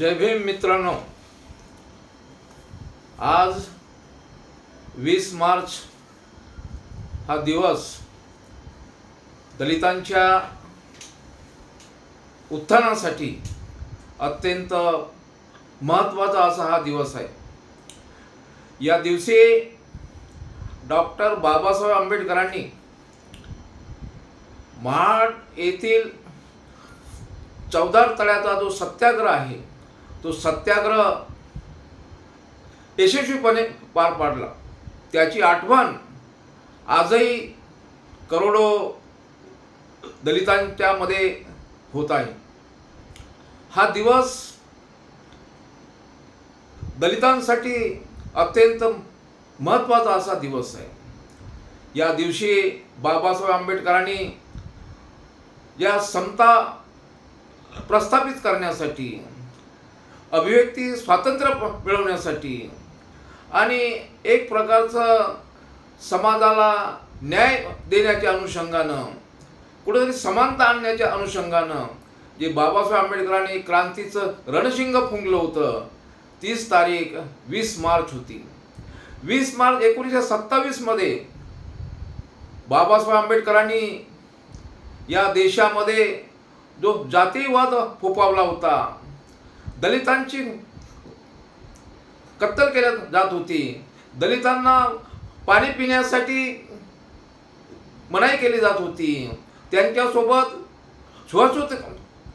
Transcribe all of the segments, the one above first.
जय भीम मित्रांनो. आज वीस मार्च हा दिवस दलितांच्या उत्थानासाठी अत्यंत महत्त्वाचा असा हा दिवस आहे. या दिवशी डॉक्टर बाबासाहेब आंबेडकरांनी महाड येथील चौदार तळ्याचा जो सत्याग्रह आहे तो सत्याग्रह यशस्वीपणे पार पाडला. त्याची आठवण आजही करोडो दलितांच्यामध्ये होत आहे. हा दिवस दलितांसाठी अत्यंत महत्त्वाचा असा दिवस आहे. या दिवशी बाबासाहेब आंबेडकरांनी या समता प्रस्थापित करण्यासाठी अभिव्यक्ती स्वातंत्र्य मिळवण्यासाठी. आणि एक प्रकारचं समाजाला न्याय देण्याच्या अनुषंगानं कुठेतरी समानता आणण्याच्या अनुषंगानं जे बाबासाहेब आंबेडकरांनी क्रांतीचं रणशिंग फुंकलं होतं तीस तारीख वीस मार्च होती. वीस मार्च एकोणीसशे सत्तावीसमध्ये बाबासाहेब आंबेडकरांनी या देशामध्ये जो जातीवाद फोपावला होता दलितांची कत्तल केल्या जात होती. दलितांना पाणी पिण्यासाठी मनाई केली जात होती. त्यांच्यासोबत छुआछूत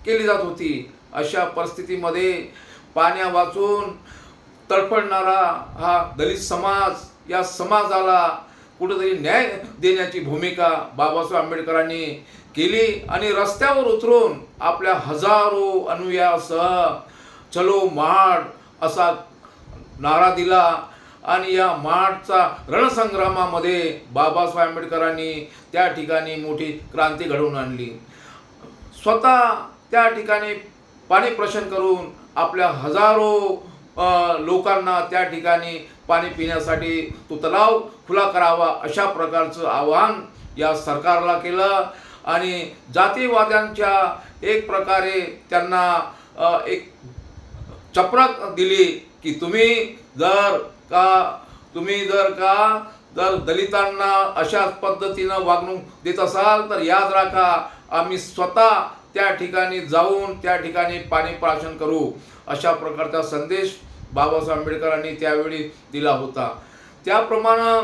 केली जात होती. अशा परिस्थितीमध्ये पाण्या वाचून तडफडणारा हा दलित समाज या समाजाला कुठेतरी न्याय देण्याची भूमिका बाबासाहेब आंबेडकरांनी केली आणि रस्त्यावर उतरून आपल्या हजारो अनुयासह चलो महाड असा नारा दिला. आणि या महाडचा रणसंग्रामामध्ये बाबासाहेब आंबेडकरांनी त्या ठिकाणी मोठी क्रांती घडवून आणली. स्वतः त्या ठिकाणी पाणी प्रशन करून आपल्या हजारो लोकांना त्या ठिकाणी पाणी पिण्यासाठी तो तलाव खुला करावा अशा प्रकारचं आवाहन या सरकारला केलं. आणि जातीवाद्यांच्या एक प्रकारे त्यांना एक चपराक दिली की तुम्ही जर का तुम्ही जर का जर दलितांना अशाच पद्धतीनं वागणूक देत असाल तर याद राखा आम्ही स्वतः त्या ठिकाणी जाऊन त्या ठिकाणी पाणी प्राशन करू अशा प्रकारचा संदेश बाबासाहेब आंबेडकरांनी त्यावेळी दिला होता. त्याप्रमाणे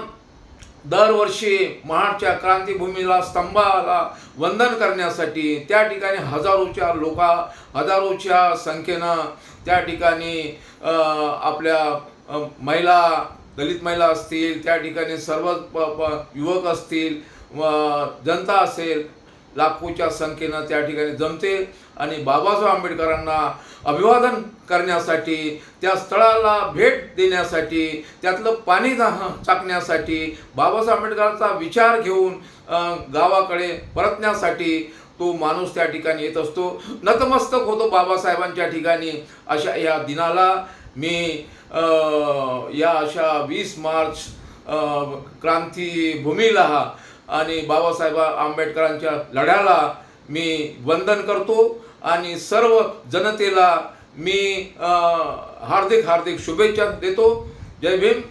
दरवर्षी महाडच्या क्रांतीभूमीला स्तंभाला वंदन करण्यासाठी त्या ठिकाणी हजारोच्या लोका हजारोच्या संख्येनं त्या ठिकाणी आपल्या महिला दलित महिला असतील त्या ठिकाणी सर्व प- प- युवक असतील जनता असेल लाखोच्या संख्येनं त्या ठिकाणी जमते आणि बाबासाहेब आंबेडकरांना अभिवादन करण्यासाठी त्या स्थळाला भेट देण्यासाठी त्यातलं पाणी चाकण्यासाठी बाबासाहेब आंबेडकरांचा विचार घेऊन गावाकडे परतण्यासाठी तो माणूस त्या ठिकाणी येत असतो. नतमस्तक होतो बाबासाहेबांच्या ठिकाणी अशा या दिनाला. मी या अशा वीस मार्च क्रांती भूमीला आणि बाबासाहेब आंबेडकरांच्या लढ्याला मी वंदन करतो आणि सर्व जनतेला मी हार्दिक हार्दिक शुभेच्छा देतो. जय भीम.